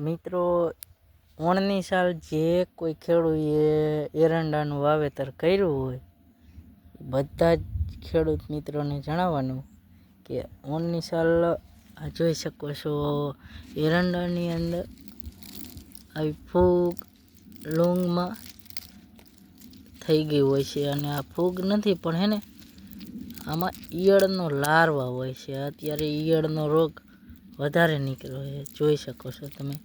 મિત્રો, ઓણની સાલ જે કોઈ ખેડૂએ એરંડાનું વાવેતર કર્યું હોય બધા જ ખેડૂત મિત્રોને જણાવવાનું કે ઓણની સાલ આ જોઈ શકો છો. એરંડાની અંદર આવી ફૂગ લોંગમાં થઈ ગઈ હોય છે અને આ ફૂગ નથી, પણ હે ને, આમાં ઈયળનો લાર્વા હોય છે. અત્યારે ઈયળનો રોગ વધારે નીકળ્યો છે. જોઈ શકો છો તમે.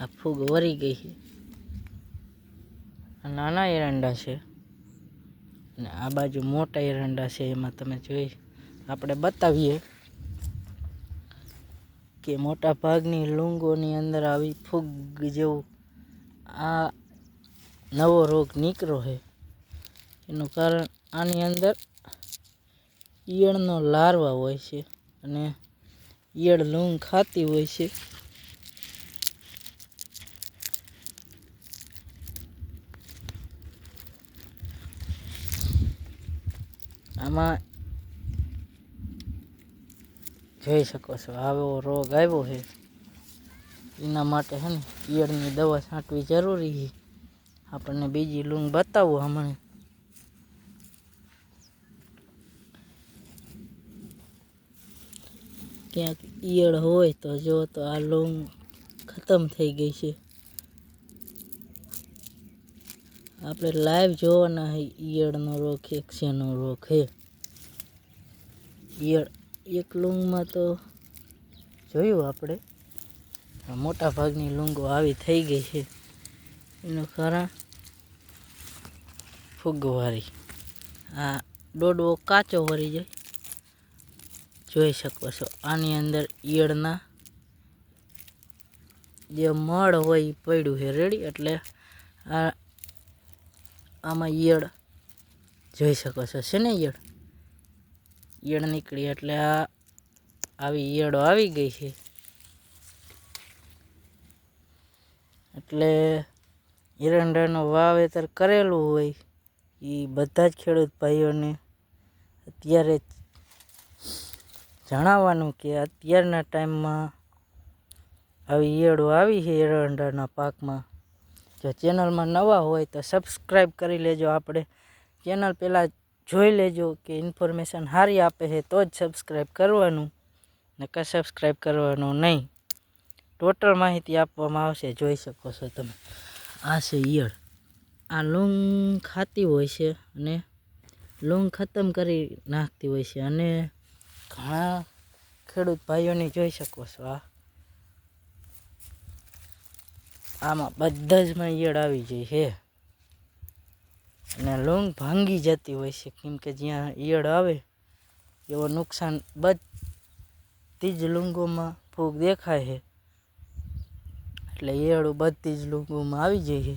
આ ફૂગ વરી ગઈ છે. નાના એરંડા છે. અને આ બાજુ મોટા એરંડા છે, એમાં તમે જોઈ આપણે બતાવીએ કે મોટા ભાગની લૂંગોની અંદર આવી ફૂગ જેવું આ નવો રોગ નીકળ્યો છે. એનું કારણ આની અંદર ઈયળનો લાર્વા હોય છે અને ઈયળ લૂંગ ખાતી હોય છે. આમાં જોઈ શકો છો, આવો રોગ આવ્યો છે. એના માટે છે ને, ઈયળની દવા છાંટવી જરૂરી છે. આપણને બીજી લૂંગ બતાવું હમણાં. ક્યાંક ઈયળ હોય તો જો તો આ લૂંગ ખતમ થઈ ગઈ છે. આપણે લાઈવ જોવાના છે ઈયળનો રોગ એક શેનો રોગ હે. ઈયળ એક લૂંગમાં તો જોયું આપણે? મોટા ભાગની લૂંગો આવી થઈ ગઈ છે. એનું કારણ ફુગવારી. આ દોડવો કાચો વળી જાય. જોઈ શકો છો, આની અંદર ઈયળના જે મળ હોય એ પડ્યું છે. રેડી એટલે આ આમાં ઈયળ જોઈ શકો છો. છે ને ઈયળ? ઈયળ નીકળી એટલે આ આવી ઈયળો આવી ગઈ છે. એટલે એરંડાનું વાવેતર કરેલું હોય એ બધા જ ખેડૂત ભાઈઓને અત્યારે જણાવવાનું કે અત્યારના ટાઈમમાં આવી ઈયળો આવી છે એરંડાના પાકમાં. જો ચેનલમાં નવા હોય તો સબસ્ક્રાઈબ કરી લેજો આપણે. ચેનલ પહેલાં જોઈ લેજો કે ઇન્ફોર્મેશન સારી આપે છે તો જ સબસ્ક્રાઈબ કરવાનું. નકર સબસ્ક્રાઈબ કરવાનું નહીં. ટોટલ માહિતી આપવામાં આવશે, જોઈ શકો છો તમે. આ છે ઈયળ. આ લૂંગ ખાતી હોય છે અને લૂંગ ખતમ કરી નાખતી હોય છે અને ઘણા ખેડૂત ભાઈઓને જોઈ શકો છો આ. આમાં બધા જ ઈયળ આવી જાય છે. અને લૂંગ ભાંગી જતી હોય છે. કેમ કે જ્યાં ઈયળ આવે, એવો નુકસાન બધી જ લૂંગોમાં ફૂગ દેખાય છે. એટલે ઈયળો બધી જ લૂંગોમાં આવી જાય છે.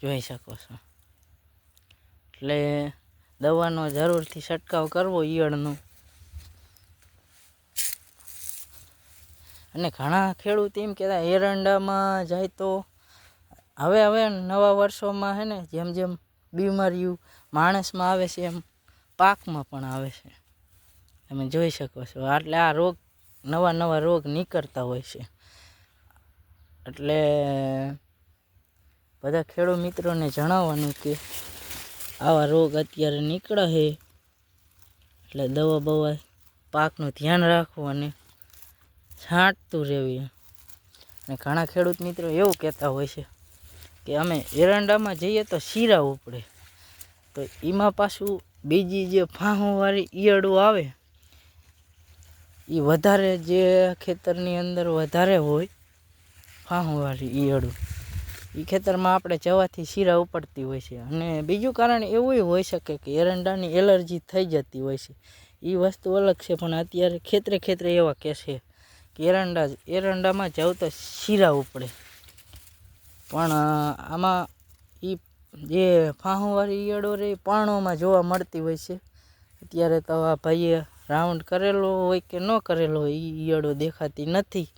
જોઈ શકો છો. એટલે દવાનો જરૂરથી છંટકાવ કરવો ઈયળનો. અને ઘણા ખેડૂત એમ કહેતા એરંડામાં જાય તો હવે હવે નવા વર્ષોમાં હે ને જેમ જેમ બીમારીઓ માણસમાં આવે છે એમ પાકમાં પણ આવે છે. તમે જોઈ શકો છો. એટલે આ રોગ નવા નવા રોગ નીકળતા હોય છે. એટલે બધા ખેડૂત મિત્રોને જણાવવાનું કે આવા રોગ અત્યારે નીકળે છે. એટલે દવા બવા પાકનું ધ્યાન રાખવું અને છાંટતું રહેવું અને ઘણા ખેડૂત મિત્રો એવું કહેતા હોય છે કે અમે એરંડામાં જઈએ તો શીરા ઉપડે. તો એમાં પાછું બીજી જે ફાંહોવાળી ઈયળો આવે, એ વધારે જે ખેતરની અંદર વધારે હોય, ફાંહોવાળી ઈયળો, એ ખેતરમાં આપણે જવાથી શીરા ઉપડતી હોય છે. અને બીજું કારણ એવું હોઈ શકે કે એરંડાની એલર્જી થઈ જતી હોય છે. એ વસ્તુ અલગ છે, પણ અત્યારે ખેતરે ખેતરે એવા કે એરંડા એરંડામાં જાવ તો શીરા ઉપડે પણ આમાં એ જે ફાહુંવાળી ઈયળો રે પાણોમાં જોવા મળતી હોય છે. અત્યારે તો આ ભાઈએ રાઉન્ડ કરેલો હોય કે ન કરેલો હોય એ ઈયળો દેખાતી નથી.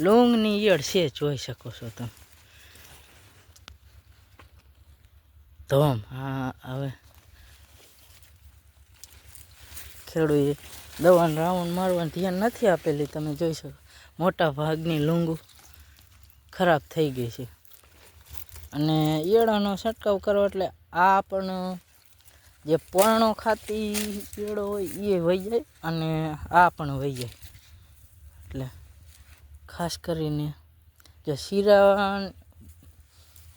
લૂંગની ઈયળ છે, જોઈ શકો છો તમે. ધોમ, હા, હવે. ખેડૂએ દવાનું રાઉન્ડ મારવાનું ધ્યાન નથી આપેલી, તમે જોઈ શકો. મોટા ભાગની લૂંગું ખરાબ થઈ ગઈ છે. અને ઈયળોનો છંટકાવ કરવો એટલે આ પણ જે પર્ણો ખાતી ઈયળો હોય એ વહી જાય અને આ પણ વહી જાય. એટલે ખાસ કરીને જો શીરા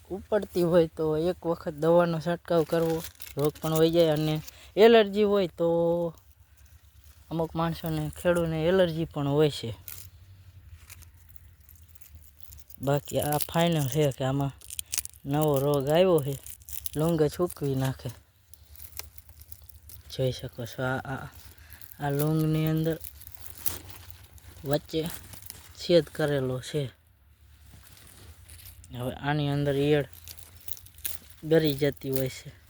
ઉપડતી હોય તો એક વખત દવાનો છંટકાવ કરવો, રોગ પણ વહી જાય અને એલર્જી હોય તો અમુક માણસોને, ખેડૂને એલર્જી પણ હોય છે. બાકી આ ફાઇનલ છે કે આમાં નવો રોગ આવ્યો છે, લૂંગ છૂકવી નાખે. જોઈ શકો છો આ આ લૂંગની અંદર વચ્ચે છેદ કરેલો છે. હવે આની અંદર ઈયળ ગરી જતી હોય છે.